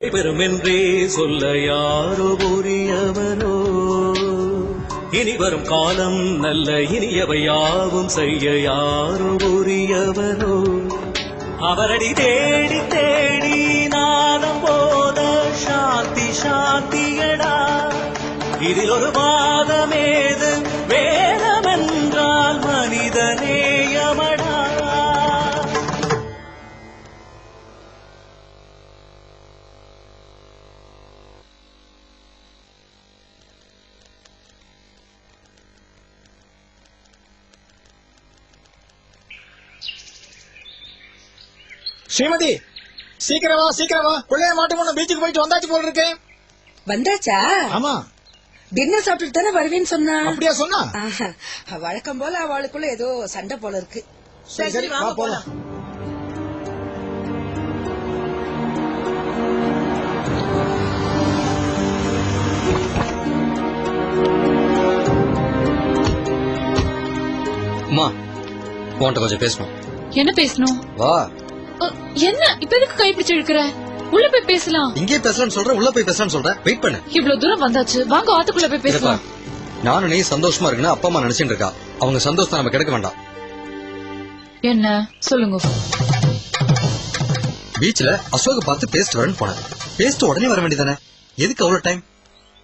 பெருமென்றே சொல்ல யாரோ கூறியவரோ இனி வரும் காலம் நல்ல இனியவை யாவும் செய்ய யாரோ கூறியவரோ அவரடி தேடி தேடி நாதம் போத சாந்தி சாந்தியடா. இதில் ஒரு வாதமேது ஸ்ரீமதி சீக்கிரமா சீக்கிரமா. பிள்ளைய மாட்டு பொண்ணு பீச்சுக்கு போயிட்டு வந்தாச்சு போல இருக்கு. வந்தாச்சா? ஆமா. டின்னர் சாப்பிட்டுட்டு தானே வருவேன்னு சொன்னா? அப்படியா சொன்னா? வழக்கம் போல அவளுக்குள்ள ஏதோ சண்டை போல இருக்கு. சரி சரி வா போலாம். அம்மா உன்கிட்ட கொஞ்சம் பேசணும். என்ன பேசணும்? வா. என்ன? இப்ப எதுக்கு கைப்பிடிச்சு இழுக்கிற? உள்ள போய் பேசலாம். இங்கே பேசலாம்னு சொல்றேன் உள்ள போய் பேசலாம்னு சொல்றேன். வெயிட் பண்ணு. இவ்வளவு தூரம் வந்தாச்சு. வாங்க ஆத்துக்குள்ள போய் பேசலாம். நானும் நீ சந்தோஷமா இருக்குன்னு அப்பா அம்மா நினைச்சிட்டு இருக்கா. அவங்க சந்தோஷத்தை நம்ம கிடைக்க வேண்டாம். என்ன? சொல்லுங்க. பீச்ல அசோக பார்த்து பேஸ்ட் வரேன்னு போனேன். பேஸ்ட் உடனே வர வேண்டியதானே எதுக்கு அவ்வளவு டைம்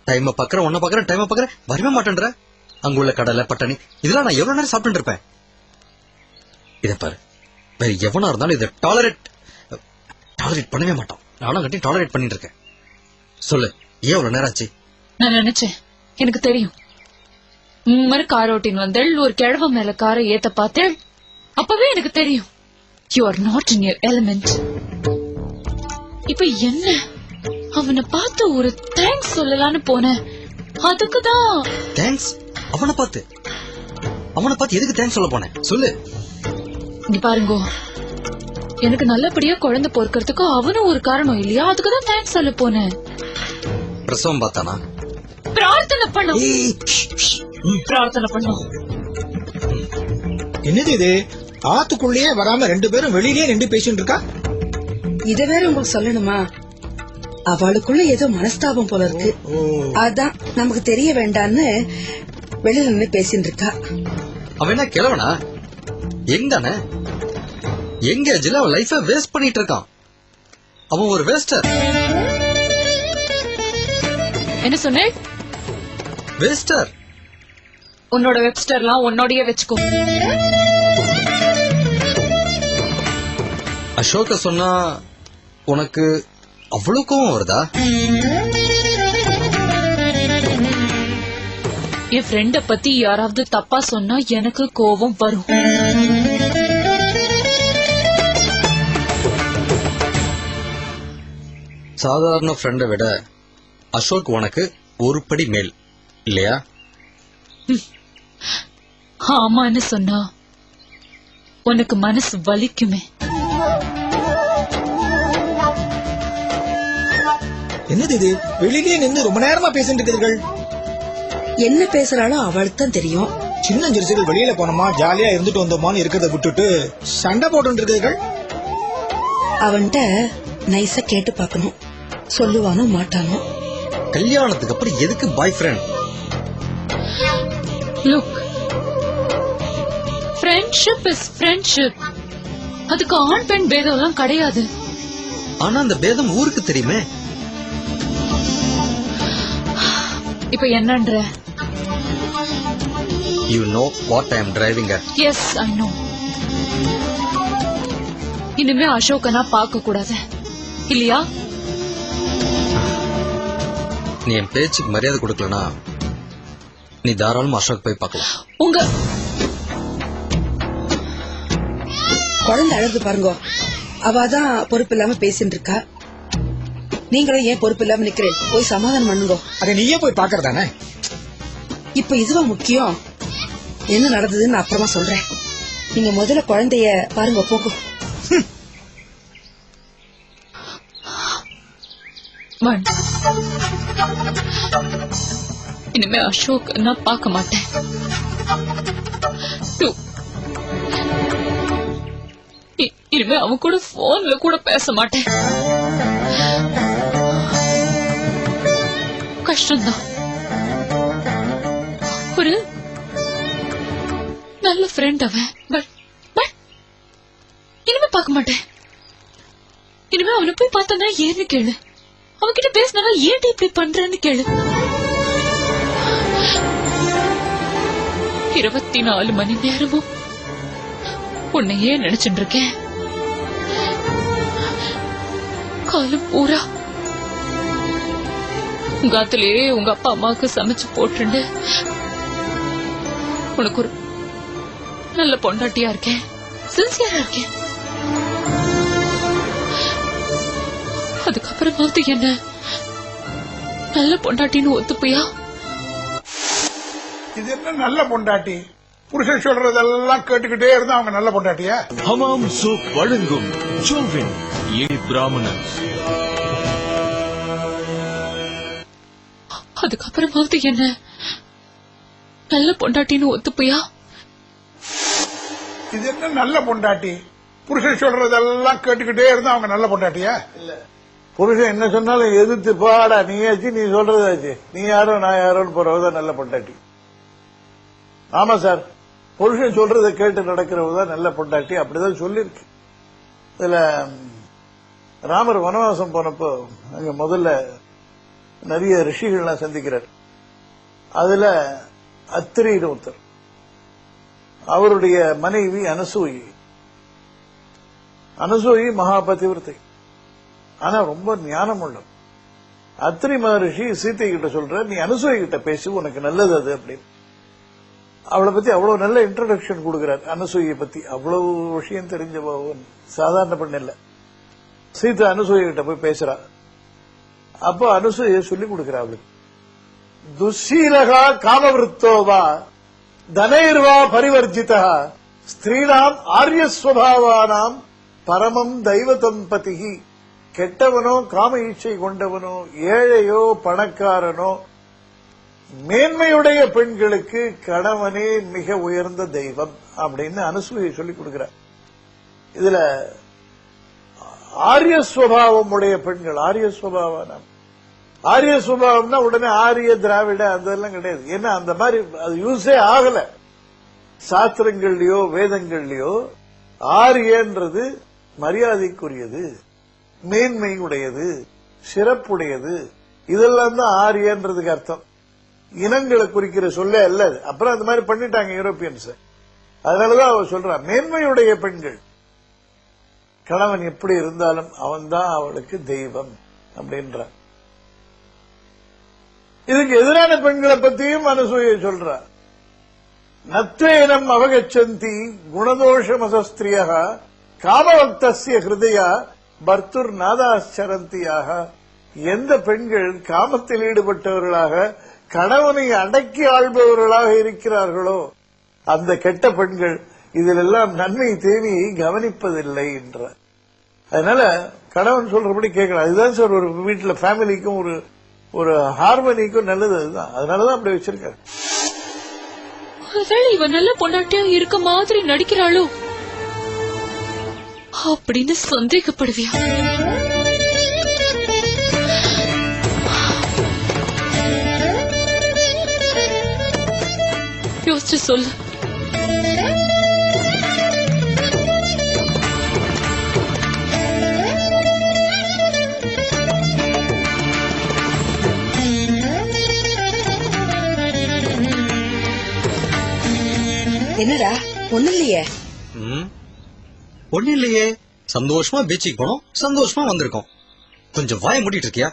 டைம் பாக்குறேன் உன்ன பாக்குறேன் டைம் பாக்குறேன். வரவே மாட்டேன்ற? அங்க உள்ள கடலை பட்டாணி இதெல்லாம் நான் எவ்வளவு நேரம் சாப்பிட்டு இருப்பேன்? இத பாரு. வேற எவனா இருந்தாலும் இதை டாலரேட் டாலரேட் பண்ணவே மாட்டோம். நானும் கட்டி டாலரேட் பண்ணிட்டு இருக்கேன். சொல்லு ஏன் அவ்வளவு நேரம் ஆச்சு? நான் நினைச்சேன். எனக்கு தெரியும். உம்மரு கார் ஓட்டின் வந்தேள் ஒரு கிழவ மேல காரை ஏத்த பார்த்தேள். அப்பவே எனக்கு தெரியும். You are not in your element இப்ப என்ன? அவனை பார்த்து ஒரு தேங்க்ஸ் சொல்லலாம்னு போனேன். அதுக்குதான். தேங்க்ஸ் அவனை பார்த்து. அவனை பார்த்து எதுக்கு தேங்க்ஸ் சொல்ல போனேன்? சொல்லு. இங்க பாருங்கோ. எனக்கு நல்லபடியா குழந்தை பொறுக்கிறதுக்கு அவனும் ஒரு காரணம் இல்லையா? அதுக்குதான் தேங்க்ஸ் சொல்ல போனேன். பிரசவம் பார்த்தானா? பிரார்த்தனை பண்ணும் பிரார்த்தனை பண்ணும் என்னது இது? ஆத்துக்குள்ளேயே வராம ரெண்டு பேரும் வெளியிலேயே நின்று பேசிட்டு இருக்கா? இத வேற உங்களுக்கு சொல்லணுமா? அவளுக்குள்ள ஏதோ மனஸ்தாபம் போல இருக்கு. அதான் நமக்கு தெரிய வேண்டான்னு வெளியில நின்னு பேசிட்டு இருக்கா. அவன் என்ன கிழவனா? எங்கண்ணே? எங்க ஜில அவன் லைஃப வேஸ்ட் பண்ணிட்டு இருக்கான்? அவன் ஒரு வேஸ்டர் என்ன சொன்னேன் வேஸ்டர் உன்னோட வெப்ஸ்டர்லாம் உன்னோடயே வச்சுக்கோ. அசோக சொன்னா உனக்கு அவ்வளவு கோவம் வருதா? என் ஃப்ரெண்ட பத்தி யாராவது தப்பா சொன்னா எனக்கு கோபம் வரும். சாதாரண ஃப்ரெண்டை விட அசோக் உனக்கு ஒரு படி மேல் இல்லையா? ஆமான்னு சொன்னா உனக்கு மனசு வலிக்குமே. என்னது இது? வெளியிலேயே நின்று ரொம்ப நேரமா பேசிட்டு இருக்கிறீர்கள். என்ன பேசுறாளோ அவளுக்கு தான் தெரியும். சின்ன ஜெருசிகள் வெளியில போனோமா? ஜாலியா இருந்துட்டு வந்தோமான்னு இருக்கிறத விட்டுட்டு சண்டை போட்டு இருக்கிறீர்கள். அவன்கிட்ட நைஸா கேட்டு பார்க்கணும். சொல்லுவானோ மாட்டானோ? கல்யாணத்துக்கு அப்புறம் எதுக்கு boyfriend look friendship is friendship அதுக்கு ஆண் பெண் பேதம் எல்லாம் கிடையாது. ஆனா அந்த பேதம் ஊருக்கு தெரியுமே. இப்ப என்னன்ற? You know what I am driving at yes I know இனிமே அசோகனா பார்க்க கூடாது இல்லையா? நீ என் பேச்சுக்கு மரியாதை கொடுக்கலனா நீ தாராளமா அசோக் போய் பார்க்கலாம். உங்க குழந்தை அழகு பாருங்க. அவ தான் பொறுப்பு இல்லாம பேசிட்டு இருக்கா நீங்களும் ஏன் பொறுப்பு இல்லாம நிக்கிறேன்? போய் சமாதானம் பண்ணுங்க. அதை நீயே போய் பாக்குறதானே இப்ப இதுவா முக்கியம்? என்ன நடந்ததுன்னு அப்புறமா சொல்றேன். நீங்க முதல்ல குழந்தைய பாருங்க போங்க இனிமே அசோக் நான் பார்க்க மாட்டேன். இனிமே அவன் கூட போன்ல கூட பேச மாட்டேன். கஷ்டம்தான். ஒரு நல்ல ஃப்ரெண்ட் அவன். பட் பட் இனிமே பார்க்க மாட்டேன். இனிமே அவனை போய் பார்த்தனா ஏன்னு கேளு. அவன்கிட்ட பேசினா ஏன் இப்படி பண்றேன்னு கேளு. இருபத்தி நாலு மணி நேரமும் உன்னையே நினைச்சுட்டு இருக்கேன் காலம் பூரா உங்க உங்க அப்பா அம்மாவுக்கு சமைச்சு போட்டுண்டு உனக்கு ஒரு நல்ல பொண்டாட்டியா இருக்கேன். சின்சியரா இருக்கேன். அதுக்கப்புறமாவது என்ன? நல்ல பொண்டாட்டின்னு ஒத்துப்பியா? இது என்ன நல்ல பொண்டாட்டி? புருஷன் சொல்றதெல்லாம் கேட்டுக்கிட்டே இருந்தா அவங்க நல்ல பொண்டாட்டியா? ஹமாம் சூப் வழங்கும் ஜோவின் ஏ பிராமணன். அதுக்கப்புறமாவது என்ன? நல்ல பொண்டாட்டின்னு ஒத்துப்பியா? இது என்ன நல்ல பொண்டாட்டி? புருஷன் சொல்றதெல்லாம் கேட்டுக்கிட்டே இருந்தா அவங்க நல்ல பொண்டாட்டியா? புருஷன் என்ன சொன்னாலும் எதிர்த்து பாடா நீயாச்சு நீ சொல்றதாச்சு நீ யாரோ நான் யாரோன்னு போறவதான் நல்ல பொண்டாட்டி. ஆமா சார். புருஷன் சொல்றதை கேட்டு நடக்கிறவதான் நல்ல பொண்டாட்டி. அப்படிதான் சொல்லிருக்கு இதுல ராமர் வனவாசம் போனப்போ அங்க முதல்ல நிறைய ரிஷிகள்லாம் சந்திக்கிறார். அதுல அத்திரின்னு ஒருத்தர். அவருடைய மனைவி அனசூயி. அனசூயி மகாபதிவிரத்தை. ஆனா ரொம்ப ஞானம் உள்ளது அத்திரி மகரிஷி சீத்தை கிட்ட சொல்ற நீ அனுசூய கிட்ட பேசி உனக்கு நல்லது அது அப்படின்னு. அவளை பத்தி அவ்வளவு நல்ல இன்ட்ரடக்ஷன் கொடுக்கிறார் அனுசூயை பத்தி. அவ்வளவு விஷயம் தெரிஞ்ச சாதாரண பண்ண இல்ல. சீதா அனுசூய கிட்ட போய் பேசுறா. அப்ப அனுசூய சொல்லி கொடுக்கிறா அவளுக்கு. துஷீலகா காமவருத்தோவா தனைர்வா பரிவர்ஜிதா ஸ்திரீனாம் ஆரியஸ்வபாவானாம் பரமம் தெய்வதம்பதிகி கெட்டவனோ காம ஈச்சை கொண்டவனோ ஏழையோ பணக்காரனோ மேன்மையுடைய பெண்களுக்கு கணவனே மிக உயர்ந்த தெய்வம் அப்படின்னு அனுசூயை சொல்லிக் கொடுக்கிறார். இதுல ஆரிய சுவாவம் உடைய பெண்கள் ஆரிய சுவாவம் ஆரிய சுபாவம்னா உடனே ஆரிய திராவிட அதெல்லாம் கிடையாது. ஏன்னா அந்த மாதிரி அது யூஸே ஆகல. சாஸ்திரங்கள்லயோ வேதங்கள்லயோ ஆரியன்றது மரியாதைக்குரியது. மேன்மை உடையது சிறப்புடையது இதெல்லாம் தான் ஆரியன்றதுக்கு அர்த்தம். இனங்களை குறிக்கிற சொல்லே அல்ல அப்புறம் அந்த மாதிரி பண்ணிட்டாங்க யூரோப்பியன்ஸ். அதனாலதான் அவர் சொல்றா மேன்மையுடைய பெண்கள் கணவன் எப்படி இருந்தாலும் அவன்தான் அவளுக்கு தெய்வம் அப்படின்ற இதுக்கு எதிரான பெண்களை பத்தியும் அனுசூய சொல்றா நத்வேனம் அவகச்சந்தி குணதோஷமசஸ்திரியா காமபக்தசிய ஹிருதயா பர்த்துர் நாதாச்சரந்தியாக எந்த பெண்கள் காமத்தில் ஈடுபட்டவர்களாக கணவனை அடக்கி ஆள்பவர்களாக இருக்கிறார்களோ அந்த கெட்ட பெண்கள் இதிலெல்லாம் நன்மை தேவையை கவனிப்பதில்லை என்ற. அதனால கணவன் சொல்றபடி கேட்கலாம். அதுதான் சார் ஒரு வீட்டில் ஃபேமிலிக்கும் ஒரு ஒரு ஹார்மனிக்கும் நல்லது அதுதான். அதனாலதான் அப்படி வச்சிருக்காரு. ஒருவேளை நல்ல பொண்டாட்டியா இருக்க மாதிரி நடிக்கிறாளோ? அப்படின்னு சந்தேகப்படுவியா? யோசிச்சு சொல்லு. என்னடா ஒண்ணு இல்லையே. ஒண்ணும் இல்லையே. சந்தோஷமா பீச்சுக்கு போனோம். சந்தோஷமா வந்திருக்கோம். கொஞ்சம் வாய மூடிட்டு இருக்கியா?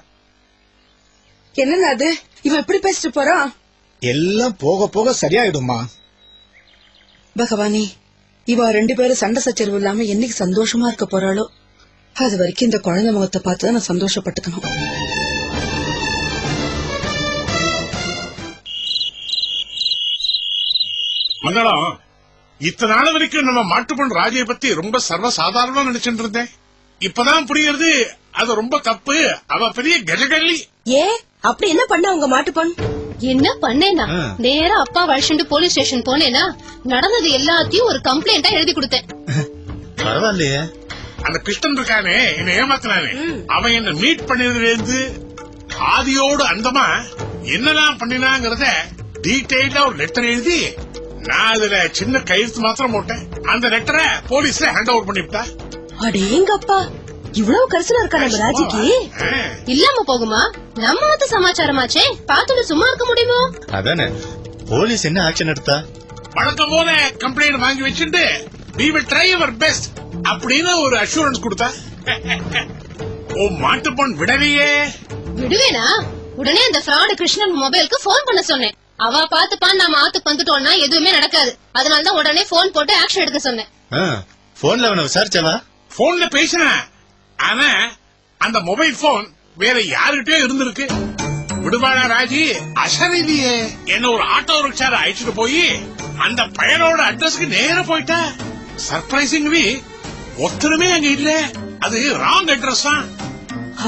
என்னன்னா அது? இவன் எப்படி பேசிட்டு போறான் எல்லாம் போக போக சரியாயிடுமா பகவானே இவ ரெண்டு பேரும் சண்டை சச்சரவு இல்லாம என்னைக்கு சந்தோஷமா இருக்க போறாளோ அது வரைக்கும் இந்த குழந்தை முகத்தை பார்த்து தான் நான் சந்தோஷப்பட்டுக்கணும். மங்களம் இத்தனை நாள் வரைக்கும் நம்ம மாட்டுப்பொன் ராஜைய பத்தி ரொம்ப சர்வசாதாரணமா நினைச்சிட்டு இருந்தேன். இப்பதான் புரியுறது அது ரொம்ப தப்பு. அவ பெரிய கஜகல்லி. ஏ அப்படி என்ன பண்ண உங்க மாட்டு பொண் என்ன பண்ணேனா நேரா அப்பா வழிச்சுட்டு போலீஸ் ஸ்டேஷன் போனேனா நடந்தது எல்லாத்தையும் ஒரு கம்ப்ளைண்டா எழுதி கொடுத்தேன். பரவாயில்லையே. அந்த கிருஷ்ணன் இருக்கானே என்ன ஏமாத்தினானே. அவன் என்ன மீட் பண்ணதுல இருந்து ஆதியோடு அந்தமா என்னெல்லாம் பண்ணினாங்கிறத டீடைல்டா ஒரு லெட்டர் எழுதி நான் அதுல சின்ன கையெழுத்து மாத்திரம் போட்டேன். அந்த லெட்டரை போலீஸ்ல ஹேண்ட் ஓவர் பண்ணிவிட்டா? அடேங்கப்பா இவ்வளவு கரிசனா இருக்கா நம்ம ராஜிக்கு. இல்லாம போகுமா? நம்ம ஆத்து சமாச்சாரமாச்சே. பார்த்துட்டு சும்மா இருக்க முடியுமோ? அதானே. போலீஸ் என்ன ஆக்ஷன் எடுத்தா? வழக்கம் போல கம்ப்ளைண்ட் வாங்கி வச்சுட்டு we will try our best அப்படின்னு ஒரு அஷூரன்ஸ் கொடுத்தா? ஓ மாட்டு பொன் விடலையே. விடுவேனா? உடனே அந்த ஃப்ராடு கிருஷ்ணன் மொபைலுக்கு போன் பண்ண சொன்னேன். அவ பாத்துப்பான் நாம ஆத்துக்கு வந்துட்டோம்னா எதுவுமே நடக்காது. அதனாலதான் உடனே போன் போட்டு ஆக்ஷன் எடுக்க சொன்னேன். போன்ல அவனை விசாரிச்சவா? போன்ல பேசினேன். ஆனா அந்த மொபைல் போன் வேற யாருகிட்டயோ இருந்திருக்கு. விடுவானா ராஜி? அசரிலேயே. என்ன ஒரு ஆட்டோ ரிக்ஷால அழைச்சிட்டு போய் அந்த பையனோட அட்ரஸ்க்கு நேரா போயிட்டா சர்ப்ரைசிங்லி ஒத்தருமே அங்க இல்ல. அது ராங் அட்ரஸ் தான்.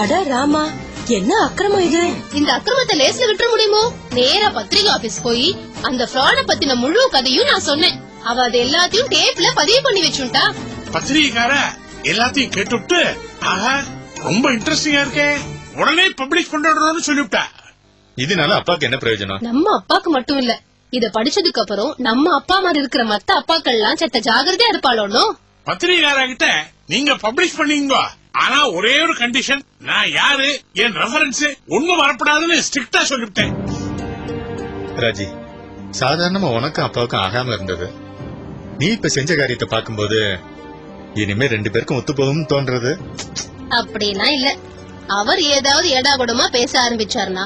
அட ராமா என்ன அக்கிரமம் இது? இந்த அக்கிரமத்தை லேஸ்ல விட்டுற முடியுமோ? நேரா பத்திரிகை ஆபீஸ் போய் அந்த ஃப்ராட பத்தின முழு கதையும் நான் சொன்னேன். அவ அது எல்லாத்தையும் டேப்ல பதிவு பண்ணி வச்சுட்டா. பத்திரிகைக்கார எல்லாத்தையும் கேட்டுவிட்டு ஆஹா ரொம்ப இன்ட்ரெஸ்டிங்கா இருக்கே. உடனே பப்ளிஷ் பண்ணிடணும்னு சொல்லிவிட்டா. இதனால அப்பாக்கு என்ன பிரயோஜனம்? நம்ம அப்பாக்கு மட்டும் இல்ல. இத படிச்சதுக்கு அப்புறம் நம்ம அப்பா மாதிரி இருக்கிற மத்த அப்பாக்கள்லாம் செத்த ஜாகிரதையா இருப்பாளோனோ பத்திரிகையாளர் கிட்ட நீங்க பப்ளிஷ் பண்ணீங்க. ஆனா ஒரே ஒரு கண்டிஷன் நான் யாரு? என் ரெஃபரன்ஸ் ஒண்ணும் வரப்படாதுன்னு ஸ்ட்ரிக்டா சொல்லிவிட்டேன். ராஜி சாதாரணமா உனக்கும் அப்பாவுக்கும் ஆகாம இருந்தது. நீ இப்ப செஞ்ச காரியத்தை பார்க்கும்போது இனிமே ரெண்டு பேருக்கும் ஒத்து போகும்னு தோன்றது. அப்படிலாம் இல்ல. அவர் ஏதாவது ஏடாகுடமா பேச ஆரம்பிச்சாருனா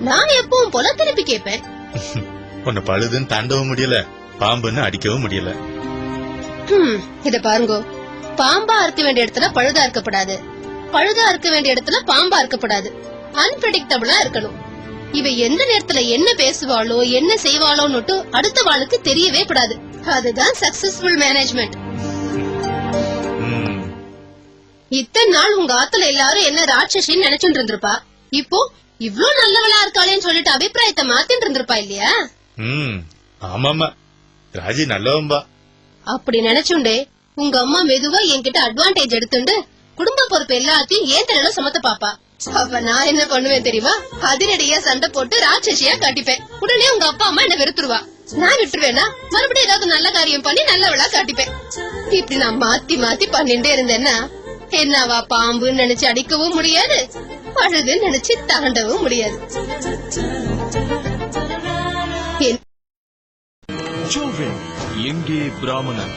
நான் எப்பவும் போல திருப்பி கேட்பேன். உன்னை பழுதுன்னு தாண்டவும் முடியல பாம்புன்னு அடிக்கவும் முடியல. ஹம், இத பாருங்க. பாம்பா இருக்க வேண்டிய இடத்துல பழுதா இருக்கப்படாது பழுதா இருக்க வேண்டிய இடத்துல பாம்பா இருக்கப்படாது அன்பிரடிக்டபிளா இருக்கணும். இவ எந்த நேரத்துல என்ன பேசுவாளோ என்ன செய்வாளோன்னுட்டு அடுத்த வாளுக்கு தெரியவே படாது அதுதான் சக்சஸ்ஃபுல் மேனேஜ்மெண்ட் இத்தனை நாள் உங்க ஆத்துல எல்லாரும் என்ன ராட்சசின்னு நினைச்சுட்டு இருந்திருப்பா? இப்போ இவ்ளோ நல்லவளா இருக்காளேன்னு சொல்லிட்டு அபிப்பிராயத்தை மாத்திட்டு இருந்திருப்பா இல்லையா? ஆமாமா ராஜி நல்லவன்பா அப்படி நினைச்சுண்டே உங்க அம்மா மெதுவா என்கிட்ட அட்வான்டேஜ் எடுத்துண்டு குடும்ப பொறுப்பு எல்லாத்தையும் ஏன் தலையில சுமத்த பாப்பா. அப்ப நான் என்ன பண்ணுவேன் தெரியுமா? அதிரடியா சண்டை போட்டு ராட்சசியா காட்டிப்பேன். உடனே உங்க அப்பா அம்மா என்ன வெறுத்துருவா. நான் விட்டுருவேனா? மறுபடியும் ஏதாவது நல்ல காரியம் பண்ணி நல்லவளா காட்டிப்பேன். இப்படி நான் மாத்தி மாத்தி பண்ணிட்டே இருந்தேன்னா என்னவா பாம்புன்னு நினைச்சு அடிக்கவும் முடியாது பழுதுன்னு நினைச்சு தாண்டவும் முடியாது. எங்கே பிராமணன்?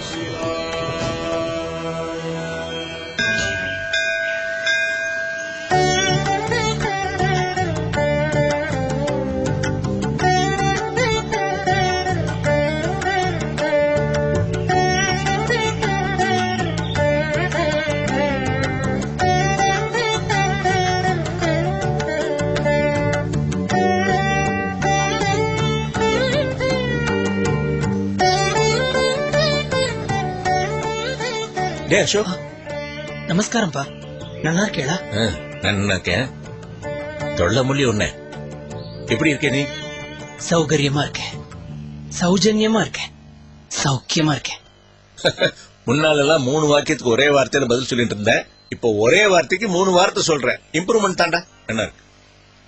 டே அசோக். நமஸ்காரம்ப்பா நல்லா இருக்கேடா. நல்லா இருக்கேன். தொல்ல மொழி ஒண்ணு. எப்படி இருக்க நீ? சௌகரியமா இருக்கேன். சௌஜன்யமா இருக்கேன். சௌக்கியமா இருக்கேன். முன்னாலெல்லாம் மூணு வாக்கியத்துக்கு ஒரே வார்த்தையில பதில் சொல்லிட்டு இருந்தேன். இப்போ ஒரே வார்த்தைக்கு மூணு வார்த்தை சொல்றேன். இம்ப்ரூவ்மெண்ட் தாண்டா என்ன இருக்கு?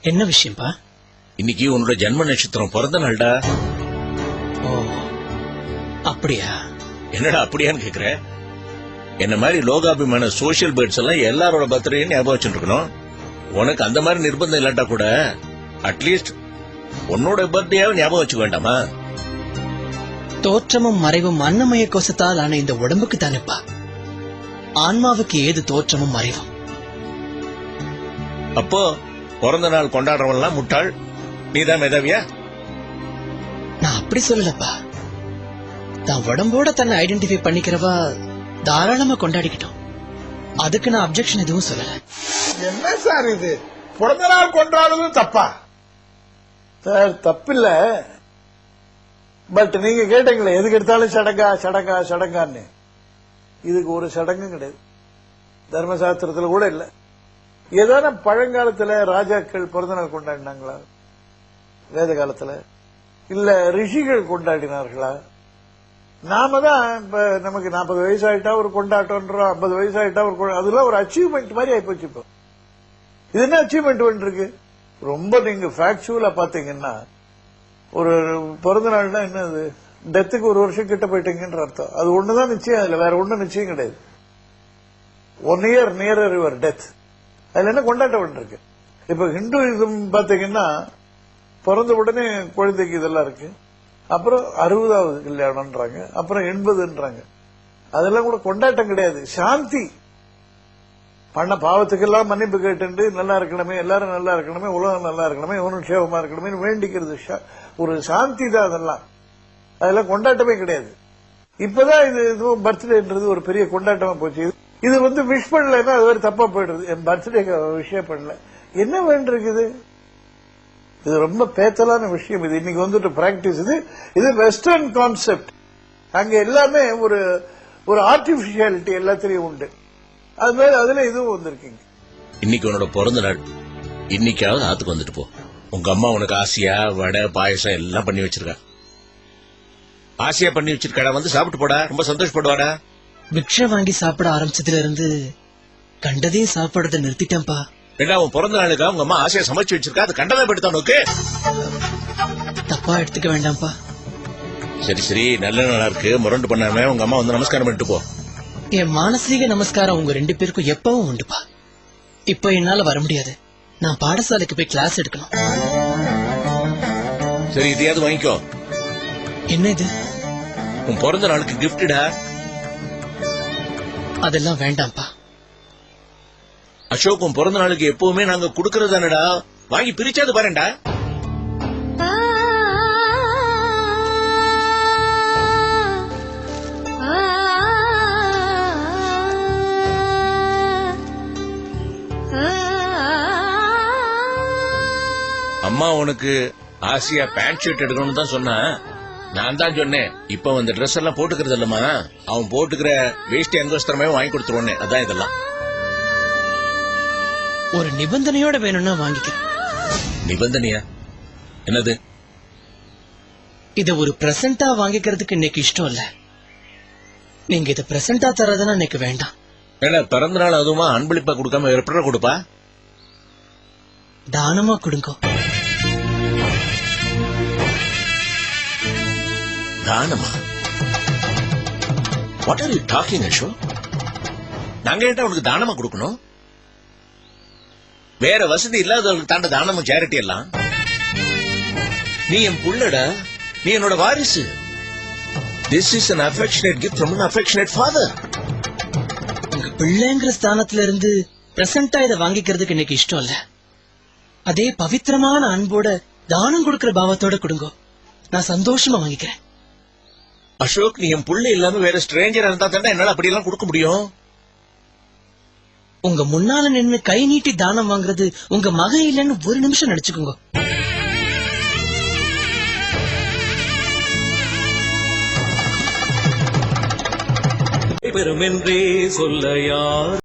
என்ன விஷயம்ப்பா இன்னைக்கு உன்னோட ஜென்ம நட்சத்திரம் பிறந்த நாள்டா. ஓ அப்படியா? என்னடா அப்படியான்னு கேக்குற? என்ன மாதிரி லோகாபிமான சோசியல் பேர்ட்ஸ் எல்லாம் எல்லாரோட பர்த்டேயும் ஞாபகம் வச்சுட்டு இருக்கணும் உனக்கு அந்த மாதிரி நிர்பந்தம் இல்லாட்டா கூட அட்லீஸ்ட் உன்னோட பர்த்டேயாவது ஞாபகம் வச்சுக்க வேண்டாமா? தோற்றமும் மறைவும் அன்னமய கோசத்தால் ஆன இந்த உடம்புக்கு தானேப்பா ஆன்மாவுக்கு ஏது தோற்றமும் மறைவும்? அப்போ பிறந்த நாள் கொண்டாடுறவன்லாம் முட்டாள். நீதான் மேதாவியா? நான் அப்படி சொல்லலப்பா. தான் உடம்போட தன்னை ஐடென்டிஃபை பண்ணிக்கிறவா தாராளமா கொண்டாடிக்கிட்டோம். அதுக்கு நான் அப்செக்ஷன் எதுவும் சொல்லல. என்ன சார் இது? பிறந்த நாள் கொண்டாடுறது தப்பா? சார் தப்பில்ல. பட் நீங்க கேட்டீங்களே எதுக்கு எடுத்தாலும் சடங்கா சடங்கா சடங்கான்னு. இதுக்கு ஒரு சடங்கும் கிடையாது. தர்மசாஸ்திரத்துல கூட இல்ல. ஏதான பழங்காலத்துல ராஜாக்கள் பிறந்தநாள் கொண்டாடினாங்களா? வேத காலத்துல? இல்ல ரிஷிகள் கொண்டாடினார்களா? நாம தான் இப்ப நமக்கு நாற்பது வயசு ஆயிட்டா ஒரு கொண்டாட்டம்ன்றோம் ஐம்பது வயசு ஆயிட்டா ஒரு அதெல்லாம் ஒரு அச்சீவ்மெண்ட் மாதிரி ஆயிப்போச்சு இப்போ. இது என்ன அச்சீவ்மெண்ட் இருக்கு ரொம்ப நீங்க ஃபேக்சுவலா பாத்தீங்கன்னா ஒரு பிறந்த நாள்னா என்னது? டெத்துக்கு ஒரு வருஷம் கிட்ட போயிட்டீங்கன்ற அர்த்தம். அது ஒண்ணுதான் நிச்சயம் அதுல வேற ஒண்ணும் நிச்சயம் கிடையாது. One year nearer your death அதுல என்ன கொண்டாட்டம் இருக்கு இப்ப ஹிந்துவிசம் பாத்தீங்கன்னா பிறந்த உடனே குழந்தைக்கு இதெல்லாம் இருக்கு. அப்புறம் அறுபதாவது கல்யாணம்ன்றாங்க அப்புறம் எண்பதுன்றாங்க. அதெல்லாம் கூட கொண்டாட்டம் கிடையாது. சாந்தி. பண்ண பாவத்துக்கெல்லாம் மன்னிப்பு கேட்டு நல்லா இருக்கணுமே எல்லாரும் நல்லா இருக்கணுமே உலகம் நல்லா இருக்கணுமே இவனும் சேவமா இருக்கணுமே வேண்டிக்கிறது ஒரு சாந்தி தான் அதெல்லாம். அதெல்லாம் கொண்டாட்டமே கிடையாது. இப்பதான் இது இதுவும் பர்த்டேன்றது ஒரு பெரிய கொண்டாட்டமா போச்சு. இது- வந்து விஷ் பண்ணலன்னா அது ஒரு தப்பா போயிடுது. என் பர்த்டேக்கு விஷயம் பண்ணல. என்ன வேண்டிருக்குது? இது ரொம்ப பேத்தலான விஷயம். இது இன்னைக்கு வந்துட்டு பிராக்டிஸ் இது இது வெஸ்டர்ன் கான்செப்ட் அங்க எல்லாமே ஒரு ஒரு ஆர்டிபிஷியாலிட்டி எல்லாத்திலயும் உண்டு. அது மாதிரி அதுல இதுவும் வந்திருக்கீங்க. இன்னைக்கு உன்னோட பிறந்த நாள். இன்னைக்காவது ஆத்துக்கு வந்துட்டு போ. உங்க அம்மா உனக்கு ஆசையா வடை பாயசம் எல்லாம் பண்ணி வச்சிருக்கா. ஆசையா பண்ணி வச்சிருக்காடா வந்து சாப்பிட்டு போடா. ரொம்ப சந்தோஷப்படுவாடா. பிக்ஷை வாங்கி சாப்பிட ஆரம்பிச்சதுல இருந்து கண்டதையும் சாப்பிடுறத நிறுத்திட்டேன்ப்பா உன் பிறந்த நாளுக்கா உங்க அம்மா ஆசையா சமைச்சு வச்சிருக்கா? அது கண்டதை படுத்தா உனக்கு தப்பா எடுத்துக்க வேண்டாம்ப்பா. சரி சரி. நல்ல நாளா இருக்கு. முரண்டு பண்ணாம உங்க அம்மா வந்து நமஸ்காரம் பண்ணிட்டு போ. என் மானசீக நமஸ்காரம் உங்க ரெண்டு பேருக்கும் எப்பவும் உண்டுப்பா. இப்ப என்னால வர முடியாது. நான் பாடசாலைக்கு போய் கிளாஸ் எடுக்கணும். சரி இதையாவது வாங்கிக்கோ. என்ன இது? உன் பிறந்த நாளுக்கு கிஃப்டடா அதெல்லாம் வேண்டாம்ப்பா. அசோக் உன் பிறந்த நாளுக்கு எப்பவுமே நாங்க குடுக்கறதானடா வாங்கி பிரிச்சாது பாருடா அம்மா உனக்கு ஆசையா பேண்ட் ஷர்ட் எடுக்கணும்னு தான் சொன்னா நான் தான் சொன்னேன் இப்ப அந்த ட்ரெஸ் எல்லாம் போட்டுக்கிறது இல்லம்மா அவன் போட்டுக்கிற வேஷ்டி அங்கோஸ்திரமே வாங்கி கொடுத்துருவோன்னு அதான் இதெல்லாம் ஒரு நிபந்தனையோட வேணும்னா வாங்கிக்கிறேன் நிபந்தனையா? என்னது? இத ஒரு பிரசன்டா வாங்கிக்கிறதுக்கு இன்னைக்கு இஷ்டம் இல்ல. நீங்க இத பிரசன்டா தரதுன்னா இன்னைக்கு வேண்டாம். ஏன்னா பிறந்த நாள் அதுவுமா அன்பளிப்பா கொடுக்காம எப்படி கொடுப்பா? தானமா கொடுங்க. தானமா? வாட் ஆர் யூ டாக்கிங் அஷோ நாங்க ஏன்டா உனக்கு தானமா கொடுக்கணும்? வேற வசதி இல்லாதவர்களுக்கு தாண்ட தானமும் சேரிட்டி எல்லாம்? நீ என் புள்ளடா. நீ என்னோட வாரிசு. This is an affectionate gift from an affectionate father. உங்க பிள்ளைங்கிற ஸ்தானத்துல இருந்து பிரசன்டா இத வாங்கிக்கிறதுக்கு இன்னைக்கு இஷ்டம் இல்ல. அதே பவித்திரமான அன்போட தானம் கொடுக்கிற பாவத்தோட கொடுங்க. நான் சந்தோஷமா வாங்கிக்கிறேன். அசோக் நீ என் புள்ள இல்லாம வேற ஸ்ட்ரேஞ்சரா இருந்தா தானே என்னால அப்படி எல்லாம் கொடுக்க முடியும்? உங்க முன்னால நின்னு கை நீட்டி தானம் வாங்குறது உங்க மகன் இல்லைன்னு ஒரு நிமிஷம் நினைச்சுக்கோங்க. பெருமென்றே சொல்ல யார்